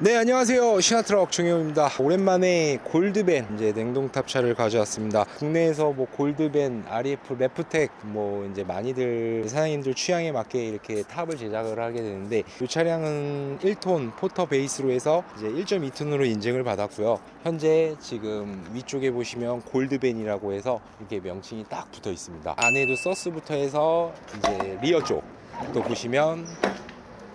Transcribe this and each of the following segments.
네 안녕하세요. 신화트럭 정혜호입니다. 오랜만에 골드벤 이제 냉동탑 차를 가져왔습니다. 국내에서 뭐 골드벤 RF 레프텍 뭐 이제 많이들 사장님들 취향에 맞게 이렇게 탑을 제작을 하게 되는데 이 차량은 1톤 포터 베이스로 해서 이제 1.2톤으로 인증을 받았고요. 현재 지금 위쪽에 보시면 골드벤이라고 해서 이렇게 명칭이 딱 붙어 있습니다. 안에도 서스부터 해서 이제 리어 쪽또 보시면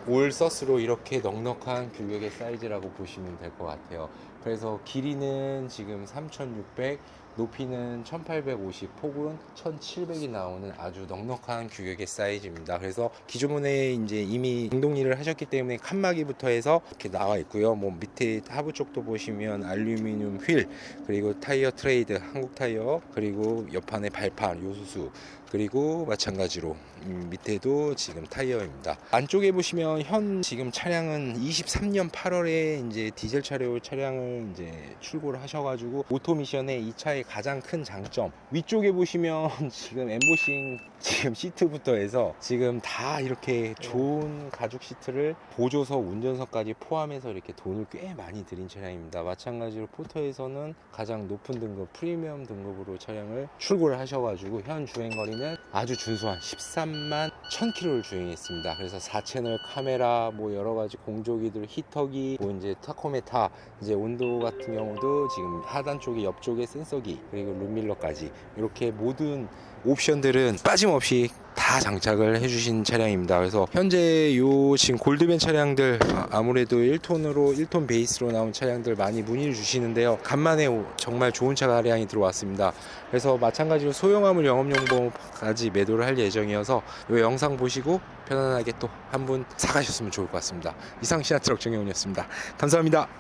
올 서스로 이렇게 넉넉한 규격의 사이즈라고 보시면 될 것 같아요. 그래서 길이는 지금 3600, 높이는 1850, 폭은 1700이 나오는 아주 넉넉한 규격의 사이즈입니다. 그래서 기존에 이제 이미 공동일을 하셨기 때문에 칸막이부터 해서 이렇게 나와 있고요. 뭐 밑에 하부 쪽도 보시면 알루미늄 휠, 그리고 타이어 트레이드, 한국 타이어, 그리고 옆판에 발판, 요수수, 그리고 마찬가지로 음, 밑에도 지금 타이어입니다. 안쪽에 보시면 현 지금 차량은 23년 8월에 이제 디젤 차량 차량을 이제 출고를 하셔가지고 오토미션의 이차 의 가장 큰 장점 위쪽에 보시면 지금 엠보싱 지금 시트부터 해서 지금 다 이렇게 좋은 가죽 시트를 보조석 운전석까지 포함해서 이렇게 돈을 꽤 많이 들인 차량입니다. 마찬가지로 포터에서는 가장 높은 등급 프리미엄 등급으로 차량을 출고를 하셔가지고 현 주행 거리는 아주 준수한 13만 1000km를 주행했습니다. 그래서 4채널 카메라 뭐 여러 가지 공조기들 히터기 뭐 이제 타코메타 이제 온도 같은 경우도 지금 하단 쪽에 옆쪽에 센서기 그리고 룸밀러까지 이렇게 모든 옵션들은 빠짐없이 다 장착을 해주신 차량입니다. 그래서 현재 요 지금 골드벤 차량들 아, 아무래도 1톤으로 1톤 베이스로 나온 차량들 많이 문의를 주시는데요. 간만에 오- 정말 좋은 차량이 들어왔습니다. 그래서 마찬가지로 소형화물 영업용보까지 매도를 할 예정이어서 이 영상 보시고 편안하게 또 한 분 사가셨으면 좋을 것 같습니다. 이상 시나트럭 정혜원이었습니다. 감사합니다.